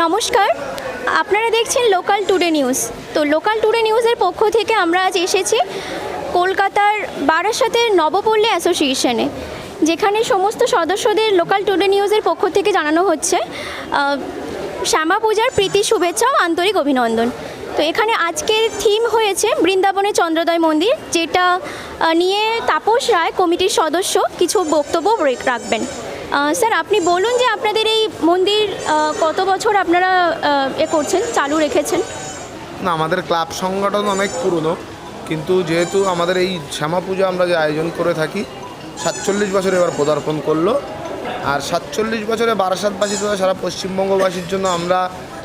নমস্কার, আপনারা দেখছেন লোকাল টুডে নিউজ তো লোকাল টুডে নিউজের পক্ষ থেকে আমরা আজ এসেছি কলকাতার বারাসাতের নবপল্লী অ্যাসোসিয়েশনে, যেখানে সমস্ত সদস্যদের লোকাল টুডে নিউজের পক্ষ থেকে জানানো হচ্ছে শ্যামা পূজার প্রীতি শুভেচ্ছা ও আন্তরিক অভিনন্দন। তো এখানে আজকের থিম হয়েছে বৃন্দাবনের চন্দ্রোদয় মন্দির, যেটা নিয়ে তাপস রায় কমিটির সদস্য কিছু বক্তব্য রাখবেন। স্যার, আপনি বলুন যে আপনাদের এই মন্দির কত বছর আপনারা এ করছেন, চালু রেখেছেন? না, আমাদের ক্লাব সংগঠন অনেক পুরনো, কিন্তু যেহেতু আমাদের এই শ্যামা পুজো আমরা যে আয়োজন করে থাকি, সাতচল্লিশ বছর এবার পদার্পণ করল, আর সাতচল্লিশ বছরে বারাসাতবাসী তথা সারা পশ্চিমবঙ্গবাসীর জন্য আমরা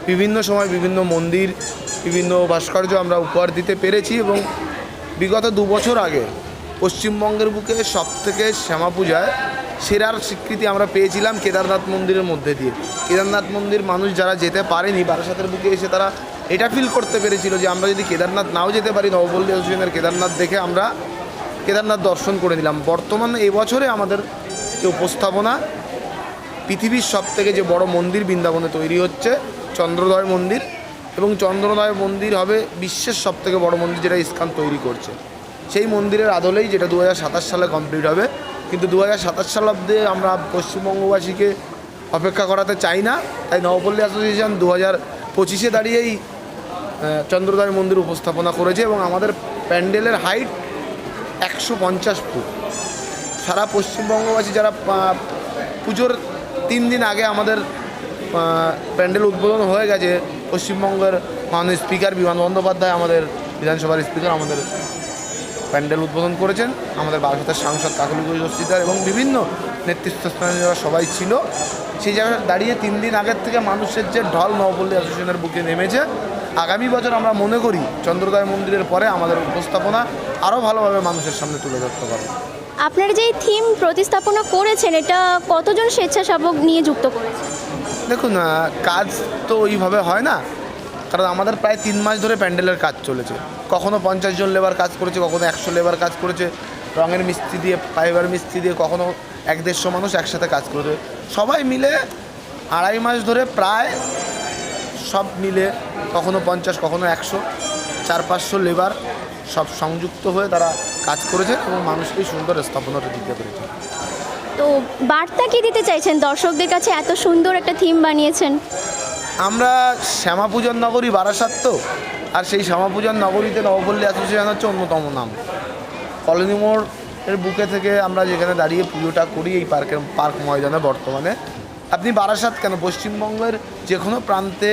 বিভিন্ন সময় বিভিন্ন মন্দির, বিভিন্ন ভাস্কর্য আমরা উপহার দিতে পেরেছি এবং বিগত দু বছর আগে পশ্চিমবঙ্গের বুকে সব থেকে শ্যামা পূজায় সেরার স্বীকৃতি আমরা পেয়েছিলাম কেদারনাথ মন্দিরের মধ্যে দিয়ে। কেদারনাথ মন্দির মানুষ যারা যেতে পারেনি, বারাসাতের বুকে এসে তারা এটা ফিল করতে পেরেছিল যে আমরা যদি কেদারনাথ নাও যেতে পারি, নবপল্লী অ্যাসোসিয়েশনের কেদারনাথ দেখে আমরা কেদারনাথ দর্শন করে নিলাম। বর্তমানে এবছরে আমাদের যে উপস্থাপনা, পৃথিবীর সব থেকে যে বড় মন্দির বৃন্দাবনে তৈরি হচ্ছে, চন্দ্রোদয় মন্দির। এবং চন্দ্রোদয় মন্দির হবে বিশ্বের সব থেকে বড় মন্দির যেটা ইস্কান তৈরি করছে। সেই মন্দিরের আদলেই যেটা দু হাজার সাতাশ সালে কমপ্লিট হবে। কিন্তু দু হাজার সাতাশ সাল অব্দি আমরা পশ্চিমবঙ্গবাসীকে অপেক্ষা করাতে চাই না। তাই নবপল্লী অ্যাসোসিয়েশন দু হাজার পঁচিশে দাঁড়িয়েই আহ, মন্দির উপস্থাপনা করেছে এবং আমাদের প্যান্ডেলের হাইট একশো পঞ্চাশ ফুট। সারা পশ্চিমবঙ্গবাসী যারা পুজোর তিন দিন আগে আমাদের প্যান্ডেল উদ্বোধন হয়ে গেছে পশ্চিমবঙ্গের মাননীয় স্পিকার বিমান বন্দ্যোপাধ্যায় আমাদের বিধানসভার স্পিকার আমাদের প্যান্ডেল উদ্বোধন করেছেন আমাদের বারাসাতের সাংসদ কাকলি ঘোষিদার এবং বিভিন্ন নেতৃত্বস্থানীয় যারা সবাই ছিল সেই জায়গায় দাঁড়িয়ে তিন দিন আগের থেকে মানুষের যে ঢল নবপল্লী অ্যাসোসিয়েশনের বুকে নেমেছে। আগামী বছর আমরা মনে করি চন্দ্রোদয় মন্দিরের পরে আমাদের উপস্থাপনা আরও ভালোভাবে মানুষের সামনে তুলে ধরতে পারবে। আপনারা যে থিম প্রতিস্থাপনা করেছেন এটা কতজন স্বেচ্ছাসেবক নিয়ে যুক্ত করেছেন? দেখুন কাজ তো ওইভাবে হয় না। কারণ আমাদের প্রায় তিন মাস ধরে প্যান্ডেলের কাজ চলেছে। কখনো পঞ্চাশ জন লেবার কাজ করেছে, কখনো একশো লেবার কাজ করেছে। রঙের মিস্ত্রি দিয়ে, ফাইবার মিস্ত্রি দিয়ে কখনো এক দেড়শো মানুষ একসাথে কাজ করেছে। সবাই মিলে আড়াই মাস ধরে প্রায় সব মিলে কখনো পঞ্চাশ, কখনো একশো, চার পাঁচশো লেবার সব সংযুক্ত হয়ে তারা কাজ করেছে এবং মানুষকে সুন্দর স্থাপনাটা দিতে পেরেছে তো বার্তা কি দিতে চাইছেন? দর্শকদের কাছে এত সুন্দর একটা থিম বানিয়েছেন। আমরা শ্যামা পূজার নগরী বারাসাত তো, আর সেই শ্যামা পূজার নগরীতে নবপল্লী অ্যাসোসিয়েশন হচ্ছে অন্যতম নাম। কলোনি মোড় এর বুকে থেকে আমরা যেখানে দাঁড়িয়ে পুজোটা করি এই পার্কের, পার্ক ময়দানে বর্তমানে। আপনি বারাসাত কেন? পশ্চিমবঙ্গের যে কোনো প্রান্তে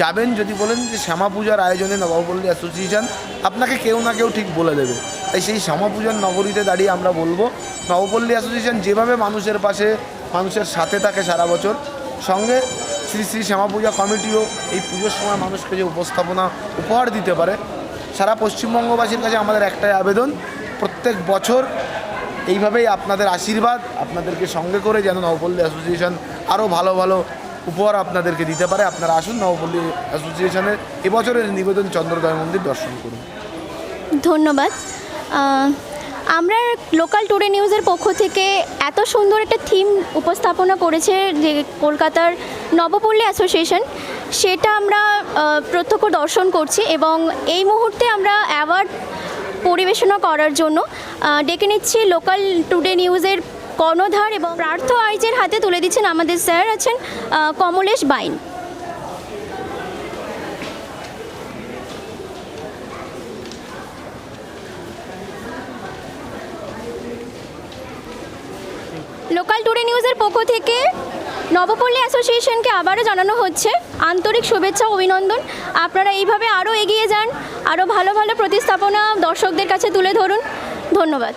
যাবেন যদি বলেন যে শ্যামা পূজার আয়োজনে নবপল্লী অ্যাসোসিয়েশন আপনাকে কেউ না কেউ ঠিক বলে দেবে। তাই সেই শ্যামা পূজার নগরীতে দাঁড়িয়ে আমরা বলব, নবপল্লী অ্যাসোসিয়েশন যেভাবে মানুষের পাশে, মানুষের সাথে থাকে সারা বছর, সঙ্গে শ্রী শ্রী শ্যামা পূজা কমিটিও এই পুজোর সময় মানুষকে যে উপস্থাপনা, উপহার দিতে পারে, সারা পশ্চিমবঙ্গবাসীর কাছে আমাদের একটাই আবেদন, প্রত্যেক বছর এইভাবেই আপনাদের আশীর্বাদ, আপনাদেরকে সঙ্গে করে যেন নবপল্লী অ্যাসোসিয়েশন আরও ভালো ভালো উপহার আপনাদেরকে দিতে পারে। আপনারা আসুন নবপল্লী অ্যাসোসিয়েশনের এবছরের নিবেদন চন্দ্রদয় মন্দির দর্শন করুন। ধন্যবাদ। আমরা লোকাল টুডে নিউজের পক্ষ থেকে এত সুন্দর একটা থিম উপস্থাপনা করেছে যে কলকাতার নবপল্লী অ্যাসোসিয়েশন সেটা আমরা প্রত্যক্ষ দর্শন করছি এবং এই মুহূর্তে আমরা অ্যাওয়ার্ড পরিবেশনা করার জন্য ডেকে নিচ্ছি লোকাল টুডে নিউজের কর্ণধার এবং প্রার্থ আইজের হাতে তুলে দিচ্ছেন আমাদের স্যার আছেন কমলেশ বাইন। লোকাল টুডে নিউজের পক্ষ থেকে নবপল্লী অ্যাসোসিয়েশনকে আবারও জানানো হচ্ছে আন্তরিক শুভেচ্ছা অভিনন্দন। আপনারা এইভাবে আরও এগিয়ে যান, আরও ভালো ভালো প্রতিস্থাপনা দর্শকদের কাছে তুলে ধরুন। ধন্যবাদ।